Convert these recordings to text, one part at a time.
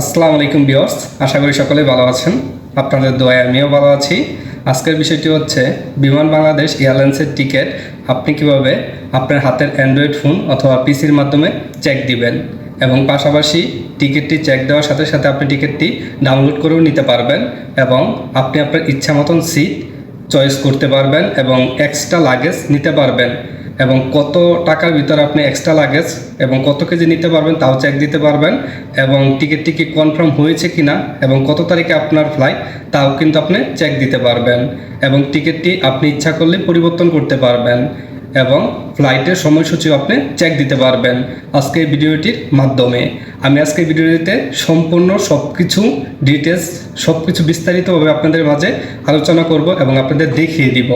আসসালামু আলাইকুম বিয়র্স আশা করি সকলে ভালো আছেন। আপনাদের দোয়ায় আমিও ভালো আছি। আজকের বিষয়টি হচ্ছে, বিমান বাংলাদেশ এয়ারলাইন্সের টিকিট আপনি কীভাবে আপনার হাতের অ্যান্ড্রয়েড ফোন অথবা পিসির মাধ্যমে চেক দিবেন এবং পাশাপাশি টিকিটটি চেক দেওয়ার সাথে সাথে আপনি টিকিটটি ডাউনলোড করেও নিতে পারবেন এবং আপনি আপনার ইচ্ছা মতন সিট চয়েস করতে পারবেন এবং এক্সট্রা লাগেজ নিতে পারবেন। এবং কত টাকার ভিতরে আপনি এক্সট্রা লাগেজ এবং কত কেজি নিতে পারবেন তাও চেক দিতে পারবেন এবং টিকিটটি কি কনফার্ম হয়েছে কি না এবং কত তারিখে আপনার ফ্লাইট তাও কিন্তু আপনি চেক দিতে পারবেন এবং টিকিটটি আপনি ইচ্ছা করলে পরিবর্তন করতে পারবেন এবং ফ্লাইটের সময়সূচিও আপনি চেক দিতে পারবেন আজকে ভিডিওটির মাধ্যমে। আমি আজকে ভিডিওটিতে সম্পূর্ণ সব কিছু ডিটেলস সব কিছু বিস্তারিতভাবে আপনাদের মাঝে আলোচনা করব এবং আপনাদের দেখিয়ে দিব।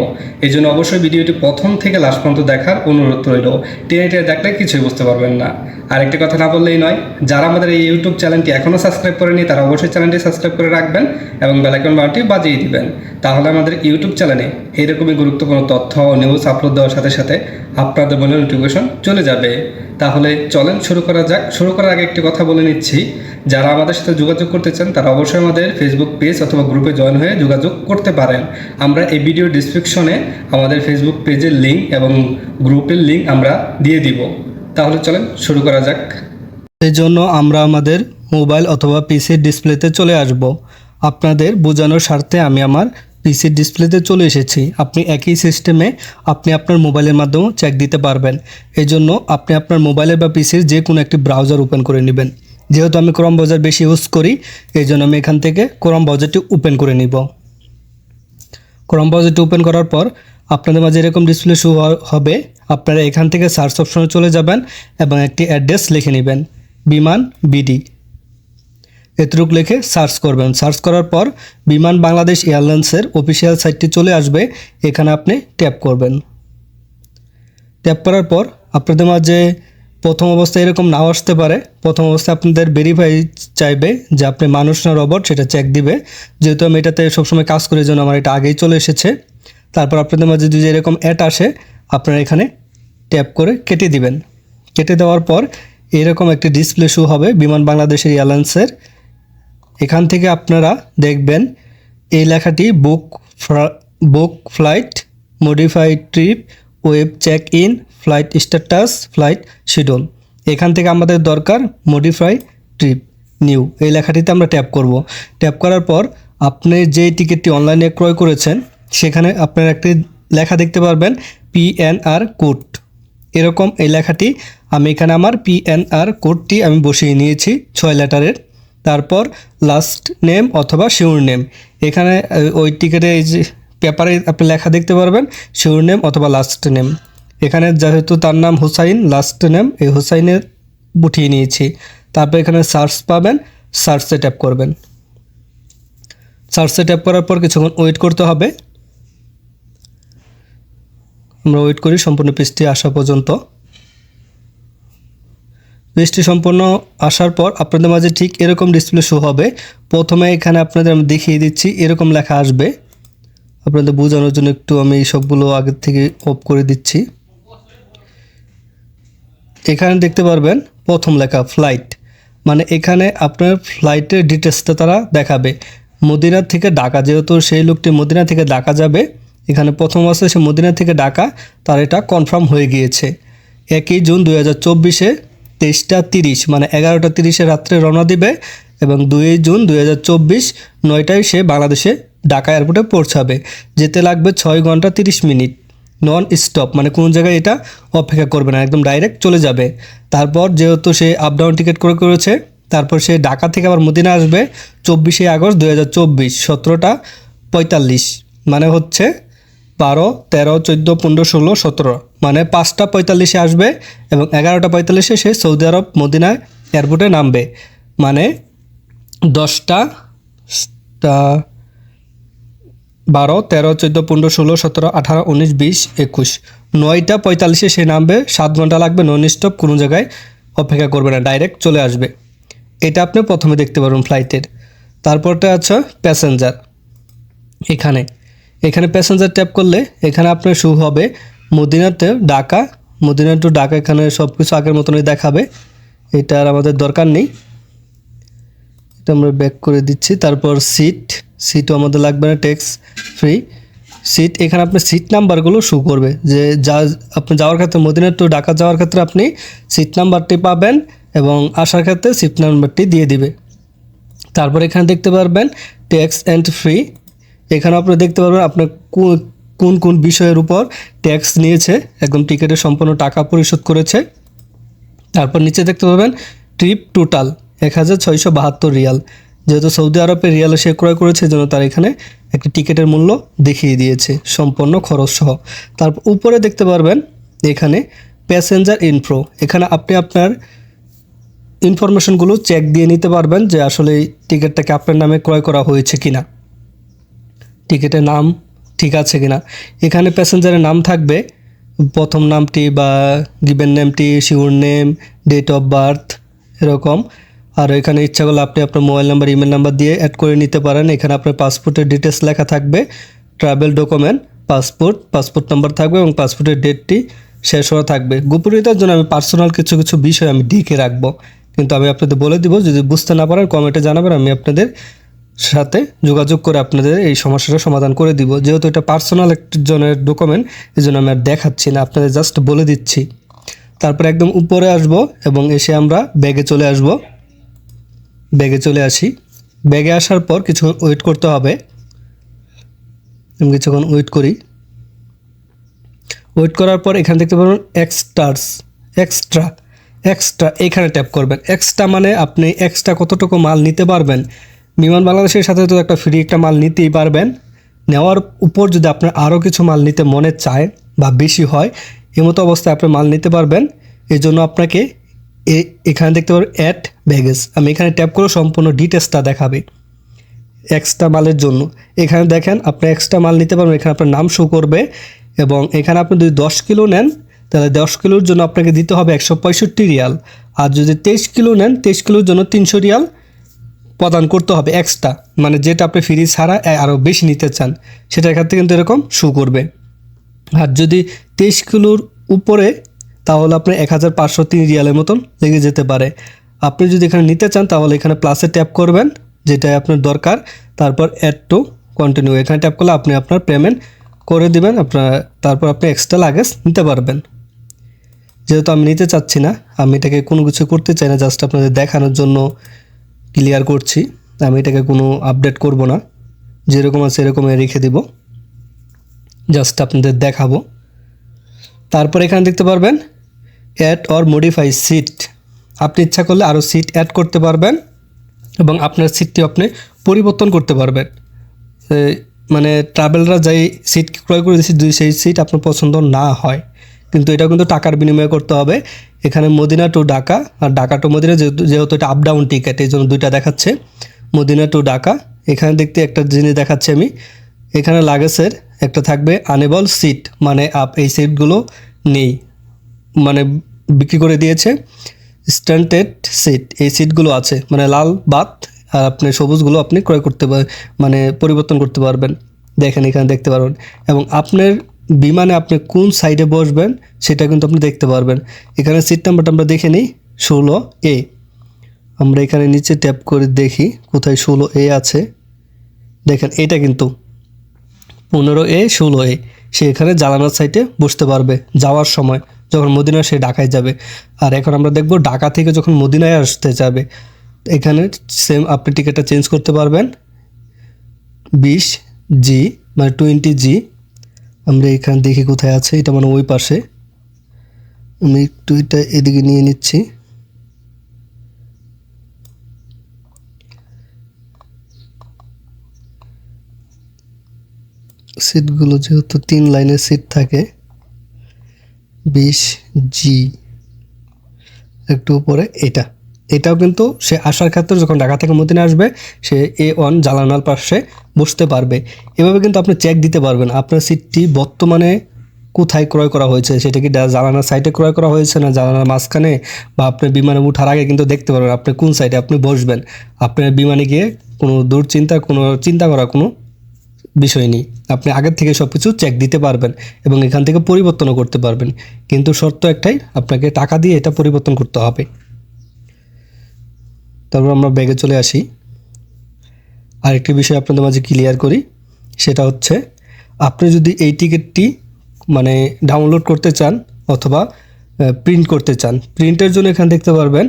এই জন্য অবশ্যই ভিডিওটি প্রথম থেকে লাস্ট পর্যন্ত দেখার অনুরোধ রইল। টেনে টেনে দেখলে কিছুই বুঝতে পারবেন না। আর একটি কথা না বললেই নয়, যারা আমাদের এই ইউটিউব চ্যানেলটি এখনও সাবস্ক্রাইব করেনি তারা অবশ্যই চ্যানেলটি সাবস্ক্রাইব করে রাখবেন এবং বেলাইকন বারটি বাজিয়ে দিবেন। তাহলে আমাদের ইউটিউব চ্যানেলে এইরকমই গুরুত্বপূর্ণ তথ্য ও নিউজ আপলোড দেওয়ার সাথে সাথে আপনাদের মনে নোটিফিকেশন চলে যাবে। তাহলে চলেন শুরু করা যাক। শুরু করার আগে একটি কথা বলে নিচ্ছি। যারা আমাদের সাথে যোগাযোগ করতে চান, তারা অবশ্যই আমাদের ফেসবুক পেজ অথবা গ্রুপে জয়েন হয়ে যোগাযোগ করতে পারেন। আমরা এই ভিডিও ডিসক্রিপশনে আমাদের ফেসবুক পেজের লিঙ্ক এবং গ্রুপের লিঙ্ক আমরা দিয়ে দিব। তাহলে চলেন শুরু করা যাক। জন্য আমরা আমাদের মোবাইল অথবা পিসির ডিসপ্লেতে চলে আসব। আপনাদের বোঝানোর স্বার্থে আমি আমার পিসির ডিসপ্লেতে চলে এসেছি। আপনি একই সিস্টেমে আপনি আপনার মোবাইলের মাধ্যমেও চেক দিতে পারবেন। এই জন্য আপনি আপনার মোবাইলের বা পিসির যে কোনো একটি ব্রাউজার ওপেন করে নেবেন। যেহেতু আমি ক্রম ব্রাউজার বেশি ইউজ করি এই জন্য আমি এখান থেকে ক্রম ব্রাউজারটি ওপেন করে নিব। ক্রম ব্রাউজারটি ওপেন করার পর আপনাদের মাঝে এরকম ডিসপ্লে শো হবে। আপনারা এখান থেকে সার্চ অপশনে চলে যাবেন এবং একটি অ্যাড্রেস লিখে নেবেন। বিমান বিডি। এতটুকু লিখে সার্চ করবেন। সার্চ করার পর বিমান বাংলাদেশ এয়ারলাইন্সের অফিসিয়াল সাইটটি চলে আসবে। এখানে আপনি ট্যাপ করবেন। ট্যাপ করার পর আপনাদের মাঝে প্রথম অবস্থায় এরকম নাও আসতে পারে। প্রথম অবস্থায় আপনাদের ভেরিফাই চাইবে যে আপনি মানুষ না রবট সেটা চেক দিবে। যেহেতু আমি এটাতে সবসময় কাজ করি জন্য আমার এটা আগেই চলে এসেছে। তারপর আপনাদের মাঝে যদি এরকম অ্যাড আসে, আপনারা এখানে ট্যাপ করে কেটে দিবেন। কেটে দেওয়ার পর এরকম একটি ডিসপ্লে শো হবে বিমান বাংলাদেশের এয়ারলাইন্সের। এখান থেকে আপনারা দেখবেন এই লেখাটি book book flight modified trip web check in flight status flight schedule এখান থেকে আমাদের দরকার মডিফাই ট্রিপ নিউ এই লেখাটিতে আমরা ট্যাপ করব। ট্যাপ করার পর আপনি যে টিকিটটি অনলাইনে ক্রয় করেছেন, সেখানে আপনারা একটি লেখা দেখতে পারবেন পিএনআর কোড এরকম এই লেখাটি আমি এখানে আমার পিএনআর কোডটি আমি বসিয়ে নিয়েছি ছয় লেটারের তারপর লাস্ট নেম অথবা শিওর নেম এখানে ওই টিকিটে এই যে পেপারে আপনি লেখা দেখতে পারবেন শিওর নেম অথবা লাস্ট নেম এখানে যেহেতু তার নাম হুসাইন লাস্ট নেম এই হুসাইনের উঠিয়ে নিয়েছি। তারপর এখানে সার্চ পাবেন সার্চে ট্যাপ করবেন। সার্চে ট্যাপ করার পর কিছুক্ষণ ওয়েট করতে হবে। আমরা ওয়েট করি, সম্পূর্ণ পেজটি আসা পর্যন্ত। পেজটি সম্পূর্ণ আসার পর আপনাদের মাঝে ঠিক এরকম ডিসপ্লে শো হবে। প্রথমে এখানে আপনাদের আমি দেখিয়ে দিচ্ছি, এরকম লেখা আসবে। আপনাদের বোঝানোর জন্য একটু আমি সবগুলো আগের থেকে অফ করে দিচ্ছি। এখানে দেখতে পারবেন, প্রথম লেখা ফ্লাইট মানে এখানে আপনার ফ্লাইটের ডিটেলসটা তারা দেখাবে। মদিনা থেকে ঢাকা, যেহেতু সেই লোকটি মদিনা থেকে ঢাকা যাবে, এখানে প্রথম আছে সে মদিনা থেকে ঢাকা, তার এটা কনফার্ম হয়ে গিয়েছে। একই জুন দু হাজার চব্বিশে তেইশটা তিরিশ মানে এগারোটা তিরিশে রাত্রে রওনা দিবে এবং দুই জুন দুই হাজার চব্বিশ নয়টায় সে বাংলাদেশে ঢাকা এয়ারপোর্টে পৌঁছাবে। যেতে লাগবে ছয় ঘণ্টা তিরিশ মিনিট। নন স্টপ মানে কোনো জায়গায় এটা অপেক্ষা করবে না, একদম ডাইরেক্ট চলে যাবে। তারপর যেহেতু সে আপ ডাউন টিকিট করে করেছে, তারপর সে ঢাকা থেকে আবার মদিনা আসবে চব্বিশে আগস্ট দু হাজার চব্বিশ, সতেরোটা পঁয়তাল্লিশ মানে হচ্ছে বারো, তেরো, চোদ্দ, পনেরো, ষোলো, সতেরো। মানে পাঁচটা পঁয়তাল্লিশে আসবে এবং এগারোটা পঁয়তাল্লিশে সে সৌদি আরব মদিনায় এয়ারপোর্টে নামবে। মানে দশটা বারো, তেরো, চোদ্দ, পনেরো, ষোলো, সতেরো, আঠারো, উনিশ, বিশ, একুশ। নয়টা পঁয়তাল্লিশে সে নামবে, সাত ঘণ্টা লাগবে নন স্টপ কোনো জায়গায় অপেক্ষা করবে না ডাইরেক্ট চলে আসবে। এটা আপনি প্রথমে দেখতে পারবেন ফ্লাইটের তারপরটা আছে প্যাসেঞ্জার এখানে এখানে প্যাসেঞ্জার ট্যাপ করলে এখানে আপনার শু হবে মদিনাতে ঢাকা। মদিনা টু ঢাকা এখানে সব কিছু আগের মতনই দেখাবে। এটার আমাদের দরকার নেই। এটা আমরা ব্যাক করে দিচ্ছি। তারপর সিট সিটও আমাদের লাগবে না ট্যাক্স ফ্রি সিট এখানে আপনার সিট নাম্বারগুলো শো করবে। যে যা, আপনি যাওয়ার ক্ষেত্রে মদিনা টু ঢাকা যাওয়ার ক্ষেত্রে আপনি সিট নাম্বারটি পাবেন এবং আসার ক্ষেত্রে সিট নাম্বারটি দিয়ে দিবে। তারপর এখানে দেখতে পারবেন ট্যাক্স অ্যান্ড ফ্রি এখানে আপনারা দেখতে পারবেন আপনার কোন কোন বিষয়ের উপর ট্যাক্স নিয়েছে, একদম টিকিটের সম্পূর্ণ টাকা পরিশোধ করেছে। তারপর নিচে দেখতে পাবেন ট্রিপ টোটাল এক হাজার ছয়শো বাহাত্তর রিয়াল। যেহেতু সৌদি আরবে রিয়ালে সে ক্রয় করেছে জন্য তার এখানে একটি টিকিটের মূল্য দেখিয়ে দিয়েছে, সম্পূর্ণ খরচ সহ। তারপর উপরে দেখতে পারবেন এখানে প্যাসেঞ্জার ইনফ্রো এখানে আপনি আপনার ইনফরমেশনগুলো চেক দিয়ে নিতে পারবেন যে আসলে এই টিকিটটাকে আপনার নামে ক্রয় করা হয়েছে কিনা। টিকিটের নাম ঠিক আছে কিনা। এখানে প্যাসেঞ্জারের নাম থাকবে, প্রথম নামটি বা গিভেন নেমটি surname date of birth এরকম। আর এখানে ইচ্ছা করলে আপনি আপনার মোবাইল নাম্বার ইমেল নাম্বার দিয়ে অ্যাড করে নিতে পারেন। এখানে আপনার পাসপোর্টের ডিটেলস লেখা থাকবে travel document passport passport number থাকবে এবং পাসপোর্টের ডেটটি শেষ হওয়া থাকবে। গোপনীয়তার জন্য আমি পার্সোনাল কিছু কিছু বিষয় আমি ডিকে রাখব। কিন্তু আমি আপনাদের বলে দিব, যদি বুঝতে না পারেন কমেন্টে জানাবেন, আমি আপনাদের সাথে যোগাযোগ করে আপনাদের এই সমস্যাটা সমাধান করে দিব। যেহেতু এটা পার্সোনাল একজনের ডকুমেন্ট এই জন্য আমি আর দেখাচ্ছি না, আপনাদের জাস্ট বলে দিচ্ছি। তারপর একদম উপরে আসব এবং এসে আমরা ব্যাগে চলে আসব। ব্যাগে চলে আসি। ব্যাগে আসার পর কিছুক্ষণ ওয়েট করতে হবে। আমি কিছুক্ষণ ওয়েট করি। ওয়েট করার পর এখানে দেখতে পাবেন এক্সট্রাস এক্সট্রা এক্সট্রা এখানে ট্যাপ করবেন। এক্সট্রা মানে আপনি এক্সট্রা কতটুকু মাল নিতে পারবেন? বিমান বাংলাদেশের সাথে তো একটা ফ্রি একটা মাল নিতেই পারবেন। নেওয়ার উপর যদি আপনার আরও কিছু মাল নিতে মনে চায় বা বেশি হয় এমতো অবস্থায় আপনি মাল নিতে পারবেন। এই জন্য আপনাকে এখানে দেখতে পারবেন অ্যাট ব্যাগেজ আমি এখানে ট্যাপ করে সম্পূর্ণ ডিটেলসটা দেখাবে এক্সট্রা মালের জন্য। এখানে দেখেন আপনি এক্সট্রা মাল নিতে পারবেন, এখানে আপনার নাম শো করবে এবং এখানে আপনি যদি দশ কিলো নেন, তাহলে দশ কিলোর জন্য আপনাকে দিতে হবে একশো পঁয়ষট্টি রিয়াল। আর যদি তেইশ কিলো নেন, তেইশ কিলোর জন্য তিনশো রিয়াল। প্রদান করতে হবে এক্সট্রা মানে যেটা আপনি ফ্রি ছাড়া আরও বেশি নিতে চান সেটার ক্ষেত্রে কিন্তু এরকম শো করবে। আর যদি তেইশ কিলোর উপরে, তাহলে আপনি এক হাজার পাঁচশো তিন রিয়ালের মতন লেগে যেতে পারে। আপনি যদি এখানে নিতে চান, তাহলে এখানে প্লাসে ট্যাপ করবেন যেটা আপনার দরকার। তারপর অ্যাড টু কন্টিনিউ এখানে ট্যাপ করলে আপনি আপনার পেমেন্ট করে দিবেন, আপনার, তারপর আপনি এক্সট্রা লাগেজ নিতে পারবেন। যেহেতু আমি নিতে চাচ্ছি না, আমি এটাকে কোনো কিছু করতে চাই না জাস্ট আপনাদের দেখানোর জন্য। ক্লিয়ার করছি। আমি এটাকে কোনো আপডেট করব না। যেরকম আছে এরকমই রেখে দিব। জাস্ট আপনাদের দেখাবো। তারপর এখানে দেখতে পারবেন অ্যাড অর মডিফাই সিট আপনি ইচ্ছা করলে আরও সিট অ্যাড করতে পারবেন এবং আপনার সিটটি আপনি পরিবর্তন করতে পারবেন। মানে ট্রাভেলরা যেই সিট ক্রয় করে দিয়েছে যদি সেই সিট আপনার পছন্দ না হয়। কিন্তু এটা কিন্তু টাকার বিনিময়ে করতে হবে। এখানে মদিনা টু ঢাকা, আর ঢাকা টু মদিনা যেহেতু এটা আপ ডাউন টিকিট এই জন্য দুইটা দেখাচ্ছে। মদিনা টু ঢাকা, এখানে দেখতে একটা জিনিস দেখাচ্ছি আমি। এখানে লাগেজের একটা থাকবে আনেবল সিট মানে আপ এই সিটগুলো নেই মানে বিক্রি করে দিয়েছে। স্ট্যান্ডেড সিট এই সিটগুলো আছে মানে লাল বাত, আর আপনি সবুজগুলো আপনি ক্রয় করতে পার মানে পরিবর্তন করতে পারবেন। দেখেন এখানে দেখতে পারবেন। এবং আপনার বিমানে আপনি কোন সাইডে বসবেন, সেটা কিন্তু আপনি দেখতে পারবেন। এখানে সিট নাম্বারটা আমরা দেখে নিই, ষোলো এ আমরা এখানে নিচে ট্যাপ করে দেখি কোথায় ষোলো এ আছে। দেখেন, এটা কিন্তু পনেরো এ ষোলো এ সে এখানে জালানার সাইটে বসতে পারবে যাওয়ার সময়, যখন মদিনা সে ঢাকায় যাবে। আর এখন আমরা দেখব ঢাকা থেকে যখন মদিনায় আসতে যাবে, এখানে সেম আপনি টিকিটটা চেঞ্জ করতে পারবেন। বিশ জি মানে টোয়েন্টি জি আমরা এখানে দেখি কোথায় আছে, এটা মানে ওই পাশে। আমি একটু এটা এদিকে নিয়ে নিচ্ছি। সিটগুলো যেহেতু তিন লাইনের সিট থাকে, বিশ জি, একটু উপরে এটা। এটাও কিন্তু সে আসার ক্ষেত্রে যখন ঢাকা থেকে মদিনা আসবে, সে এ ওয়ান জালানার পাশে বসতে পারবে। এভাবে কিন্তু আপনি চেক দিতে পারবেন, আপনার সিটটি বর্তমানে কোথায় ক্রয় করা হয়েছে, সেটা কি জালানার সাইডে ক্রয় করা হয়েছে না জালানার মাঝখানে? বা আপনি বিমানে উঠার আগে কিন্তু দেখতে পারবেন আপনি কোন সাইডে আপনি বসবেন। আপনার বিমানে গিয়ে কোনো দুশ্চিন্তা, কোনো চিন্তা করা কোনো বিষয় নেই। আপনি আগের থেকে সব কিছু চেক দিতে পারবেন এবং এখান থেকে পরিবর্তনও করতে পারবেন। কিন্তু শর্ত একটাই, আপনাকে টাকা দিয়ে এটা পরিবর্তন করতে হবে। তারপর আমরা ব্যাগে চলে আসি। আরেকটি বিষয় আপনাদের মাঝে ক্লিয়ার করি, সেটা হচ্ছে আপনি যদি এই টিকিটটি মানে ডাউনলোড করতে চান অথবা প্রিন্ট করতে চান প্রিন্টের জন্য এখানে দেখতে পারবেন,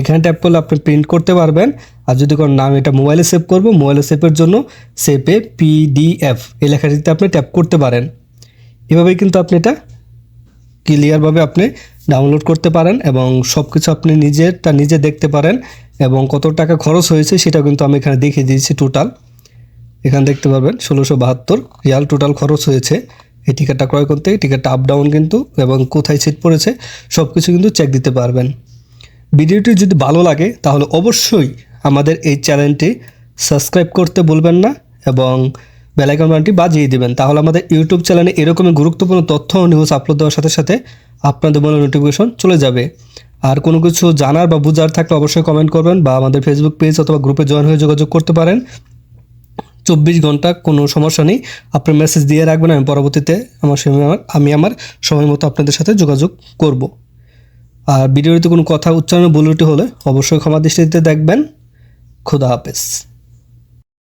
এখানে ট্যাপ করলে আপনি প্রিন্ট করতে পারবেন। আর যদি কোনো নাম, এটা মোবাইলে সেভ করব মোবাইলে সেভের জন্য সেভে পিডিএফ এই লেখাটিতে আপনি ট্যাপ করতে পারেন। এভাবেই কিন্তু আপনি এটা ক্লিয়ারভাবে আপনি ডাউনলোড করতে পারেন এবং সব কিছু আপনি নিজের তা নিজে দেখতে পারেন এবং কত টাকা খরচ হয়েছে সেটা কিন্তু আমি এখানে দেখিয়ে দিয়েছি টোটাল এখানে দেখতে পারবেন, ষোলোশো বাহাত্তর রিয়াল টোটাল খরচ হয়েছে। এই টিকিটটা ক্রয় করতে টিকিটটা আপ ডাউন কিন্তু এবং কোথায় সিট পড়েছে সব কিছু কিন্তু চেক দিতে পারবেন। ভিডিওটি যদি ভালো লাগে তাহলে অবশ্যই আমাদের এই চ্যানেলটি সাবস্ক্রাইব করতে বলবেন না এবং বেলাইকন বাটনটি বাজিয়ে দেবেন। তাহলে আমাদের ইউটিউব চ্যানেলে এরকমই গুরুত্বপূর্ণ তথ্য নিউজ আপলোড দেওয়ার সাথে সাথে আপনাদের মনে নোটিফিকেশন চলে যাবে। আর কোনো কিছু জানার বা বুঝার থাকলে অবশ্যই কমেন্ট করবেন বা আমাদের ফেসবুক পেজ অথবা গ্রুপে জয়েন হয়ে যোগাযোগ করতে পারেন। চব্বিশ ঘণ্টা কোনো সমস্যা নেই। আপনি মেসেজ দিয়ে রাখবেন, আমি পরবর্তীতে আমার সময় আমি আমার সময় মতো আপনাদের সাথে যোগাযোগ করব। আর ভিডিওতে কোনো কথা উচ্চারণ ভুলটি হলে অবশ্যই ক্ষমা দৃষ্টিতে দেখবেন। খুদা হাফেজ।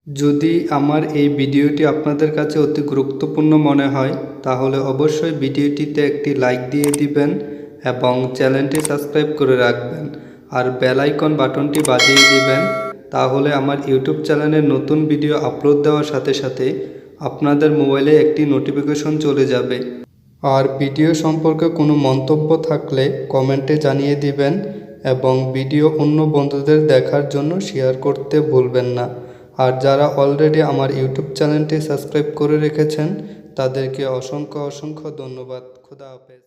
যদি আমার এই ভিডিওটি আপনাদের কাছে অতি গুরুত্বপূর্ণ মনে হয়, তাহলে অবশ্যই ভিডিওটিতে একটি লাইক দিয়ে দিবেন এবং চ্যানেলটি সাবস্ক্রাইব করে রাখবেন আর বেল আইকন বাটনটি বাজিয়ে দিবেন। তাহলে আমার ইউটিউব চ্যানেলে নতুন ভিডিও আপলোড দেওয়ার সাথে সাথে আপনাদের মোবাইলে একটি নোটিফিকেশন চলে যাবে। আর ভিডিও সম্পর্কে কোনো মন্তব্য থাকলে কমেন্টে জানিয়ে দিবেন এবং ভিডিও অন্য বন্ধুদের দেখার জন্য শেয়ার করতে ভুলবেন না। আর যারা অলরেডি আমার ইউটিউব চ্যানেলটি সাবস্ক্রাইব করে রেখেছেন, তাদেরকে অসংখ্য অসংখ্য ধন্যবাদ। খুদা হাফেজ।